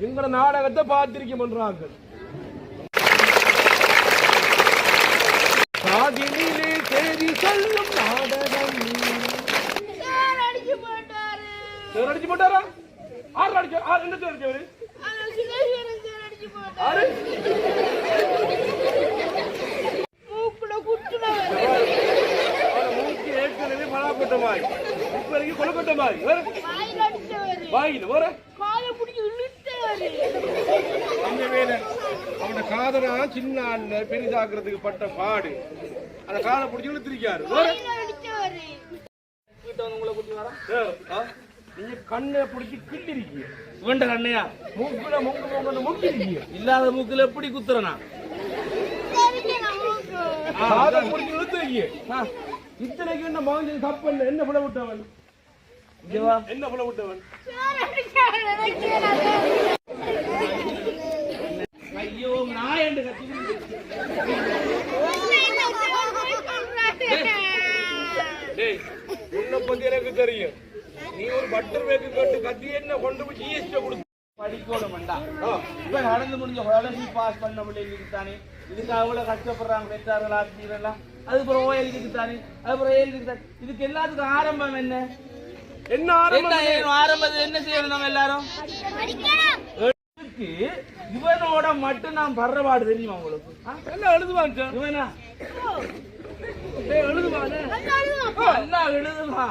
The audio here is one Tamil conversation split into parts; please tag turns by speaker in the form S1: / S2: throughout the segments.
S1: எங்களோட நாடகத்தை பார்த்திருக்க பண்றார்கள் காதினிலே தேடி சொல்லும் நாடகம்.
S2: சார் அடிச்சு போட்டாரு?
S1: ஆறு அடிச்சு ஆறு என்ன சார் அடிச்சவரு? ஆறு மூக்கு ஏற்கனவே பலாப்பட்ட வாய் இப்ப வரைக்கும் கொலப்பட்ட வேற?
S2: வாயில அடிச்சவர்
S1: வாயில் வேற
S2: காலை பிடிச்சி இழுத்தவர்
S1: அந்த வேலை காதலா சின்ன ஆள்ல பெரிதாக்குறதுக்கு பட்ட பாடு. அந்த காதை பிடிச்சி ஆ? நீங்க கண்ணை பிடிச்சி கிள்ளிருக்கீங்க.
S3: இவன்ட கண்ணையா
S1: மூக்குல மூக்கு மூக்கு முக்கிருக்கீங்க
S3: இல்லாத மூக்குல எப்படி குத்துறனா?
S1: காதை பிடிச்சி இழுத்துருக்கீங்க. இத்தனைக்கு என்ன மகன் தப்பு என்ன என்ன புல விட்டவன் என்ன புல விட்டவன்
S2: சார் அடிச்சாரு நினைக்கிறாரு
S3: ஐயோ நான் என்று கத்தி
S1: டேய் உன்னை பத்தி எனக்கு தெரியும். நீ ஒரு பட்டர் வேக்கு கட்டு கத்தி என்ன கொண்டு போய் ஜிஎஸ்டி கொடுத்து
S3: படிக்கணும் வேண்டாம். இப்ப நடந்து முடிஞ்ச ஸ்காலர்ஷிப் பாஸ் பண்ண பிள்ளைங்களுக்கு தானே. இதுக்கு அவ்வளவு கஷ்டப்படுறாங்க பெற்றார்கள் ஆசிரியர்கள் அதுக்கப்புறம் ஓஎலுக்கு தானே. அதுக்கப்புறம் ஏழுக்கு தானே. இதுக்கு எல்லாத்துக்கும் ஆரம்பம் என்ன?
S1: என்ன ஆரம்பம்
S3: ஆரம்பத்தில் என்ன செய்யணும் நம்ம எல்லாரும்? இவனோட மட்டும் நான் படுற பாடு தெரியுமா உங்களுக்கு? இவனா? நல்லா எழுதுமா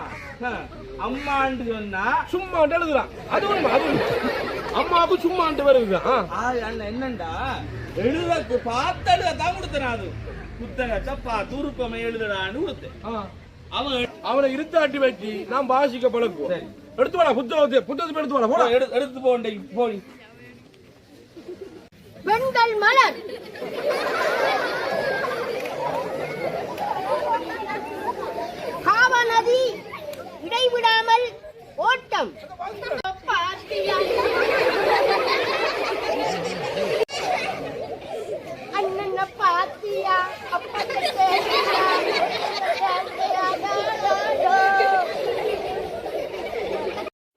S3: அம்மாண்டு சொன்னா?
S1: சும்மா எழுதுறான் அது ஒண்ணு அது. அம்மாவுக்கு சும்மா வருது. ஆ.
S3: ஆ, அண்ணா என்னண்டா? எழுதக்கு பார்த்தழுத தான் கொடுத்தேன் அது. புத்தகத்தை பா துருப்பமை எழுதுடான்னு கொடுத்தேன். அவன்
S1: அவனை இருத்தாட்டி வச்சு நான் பாசிக்க பழக்குவோம். எடுத்து வாடா புத்தகத்தை புத்தகத்தை எடுத்து வாடா போடா.
S3: போடா, எடு- எடுத்து போண்டே போடி.
S2: பெண்கள் மலர். இடைவிடாமல் ஓட்டம் பாத்தியா? அண்ணன பாத்தியா அப்பத்தை கேட்டியா?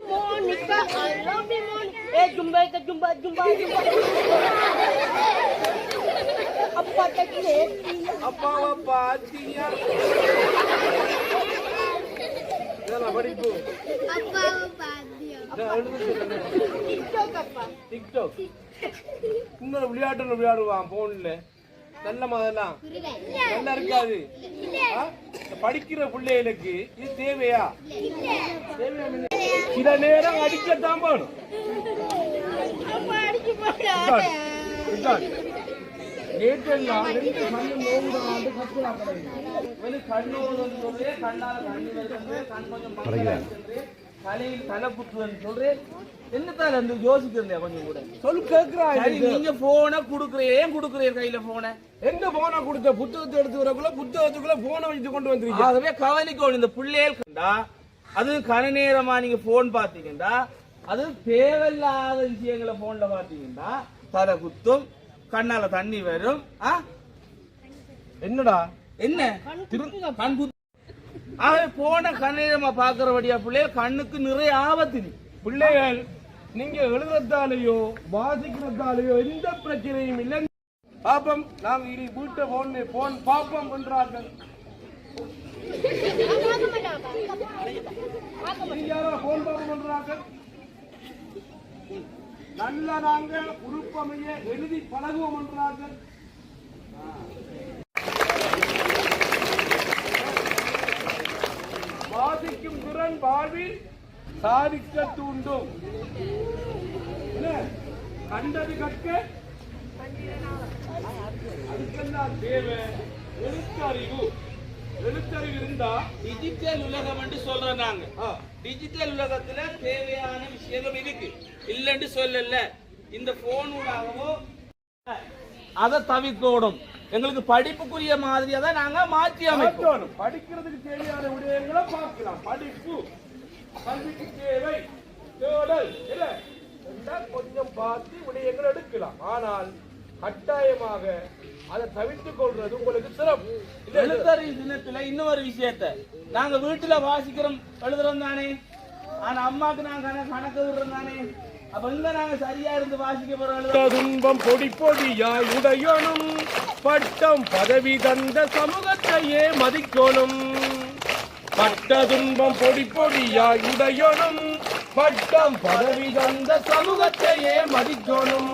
S2: Monica I love you, Moni- A Zumba Zumba Zumba Zumba அப்பத்தை கேட்டியா?
S1: அப்பாவை பாத்தியா
S2: டிக்டாக்
S1: இன்னொரு விளையாட்டு விளையாடுவான் போன்ல நல்ல மாதிரிலாம் நல்லா இருக்காது. படிக்கிற பிள்ளைகளுக்கு இது தேவையா? சில நேரம் அடிக்கத்தான் போகணும். நேற்றெல்லாம் ரெண்டு
S3: கண்ணோடு கண்ணால கண்ணு கண் கொஞ்சம் தலையில் தலை புத்துவன்னு சொல்றேன் என்னத்தால வந்து யோசிக்கிறேன் கொஞ்சம் கூட.
S1: சொல்லு கேக்குறா
S3: சரி நீங்க போனை குடுக்குறீங்க ஏன் குடுக்குறீங்க கையில போனை
S1: எங்க போனா கொடுத்த? புத்தகத்தை எடுத்து வரக்குள்ள புத்தகத்துக்குள்ள போனை வச்சு கொண்டு வந்திருக்கீங்க.
S3: ஆகவே கவனிக்கணும் இந்த பிள்ளைகள் கண்டா அது கன நேரமா நீங்க போன் பாத்தீங்கன்னா அது தேவையில்லாத விஷயங்களை போன்ல பாத்தீங்கன்னா தலை குத்தும் கண்ணால தண்ணி வரும் ஆ?
S1: என்னடா?
S3: என்ன? கண் குத்து ஆகவே போன கன நம்ம பாக்குறபடியா பிள்ளைகள் கண்ணுக்கு நிறைய ஆபத்து
S1: பிள்ளைகள் நீங்க எழுதுறதாலேயோ வாசிக்கிறதாலேயோ எந்த பிரச்சனையும் இல்லை. பாப்பம் நாம் இனி வீட்டை போன் போன் பாப்பம் என்றார்கள். போன் நல்ல நாங்கள் உருப்பமைய எழுதி பழகுவோம் என்றார்கள். திறன் வாழ்வில் சாதிக்க தூண்டும்? கண்டது கற்க? அதுக்கெல்லாம் தேவை எழுத்தறிவு. எழுத்தறிவு இருந்தா
S3: டிஜிட்டல் உலகம் என்று சொல்றோம் நாங்க. டிஜிட்டல் உலகத்துல தேவையான விஷயங்கள் இருக்கு. இல்லைன்னு சொல்லல. இந்த போன் ஊடாகவோ அதை தவிர்க்கணும். எங்களுக்கு படிப்புக்குரிய மாதிரியா தான் நாங்க மாற்றி
S1: மாற்றணும். படிக்கிறதுக்கு தேவையான விடயங்களை பார்க்கலாம். படிப்பு கல்விக்கு தேவை. தேடல் கொஞ்சம் பார்த்து விடயங்கள் எடுக்கலாம். ஆனால் கட்டாயமாக அதை தவிர்த்துக் கொள்றது உங்களுக்கு சிறப்பு.
S3: எழுத்தறிவு தினத்துல இன்னொரு விஷயத்த. நாங்க வீட்டுல வாசிக்கிறோம் எழுதுறோம் தானே? ஆனா அம்மாக்கு நாங்க கணக்கு கணக்கு விடுறோம் தானே?
S1: துன்பம் பொடி பொடியாய் உடையணும் பட்டம் பதவி தந்த சமூகத்தையே மதிக்கணும் பட்ட துன்பம் பொடி பொடியாய் உடையணும் பட்டம் பதவி தந்த சமூகத்தையே மதிக்கணும்